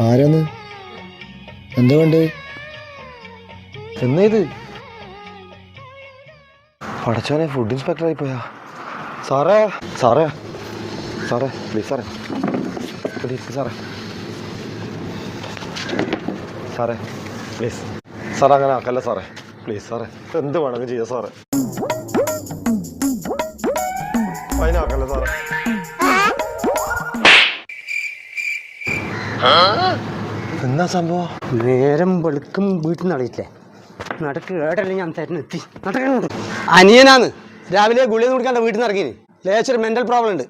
ആരാന്ന്? എന്താ വേണ്ടേ? എന്നാ ഇത്? പടച്ചോനെ ഫുഡ് ഇൻസ്പെക്ടറായി പോയാ. സാറേ സാറേ സാറേ പ്ലീസ് സാറേ. ഇരിക്ക് സാറേ. സാറേ പ്ലീസ് സാറേ അങ്ങനെ ആക്കല്ല സാറേ. പ്ലീസ് സാറേ. എന്ത് വേണമെങ്കിൽ ചെയ്യാം സാറേ. അതിനാക്കല്ല സാറേ. എന്നാ സംഭവം? നേരം വെളുക്കും വീട്ടിൽ നിന്ന് അറിയില്ലേ? നടക്ക് ഏടല്ലേ ഞാൻ തരുന്നെത്തി നടക്കണോട്ട് അനിയനാണ്. രാവിലെ ഗുളിക കുടിക്കാണ്ട് വീട്ടിൽ നിന്ന് ഇറങ്ങി ലേച്ചൊരു മെന്റൽ പ്രോബ്ലം ഉണ്ട്.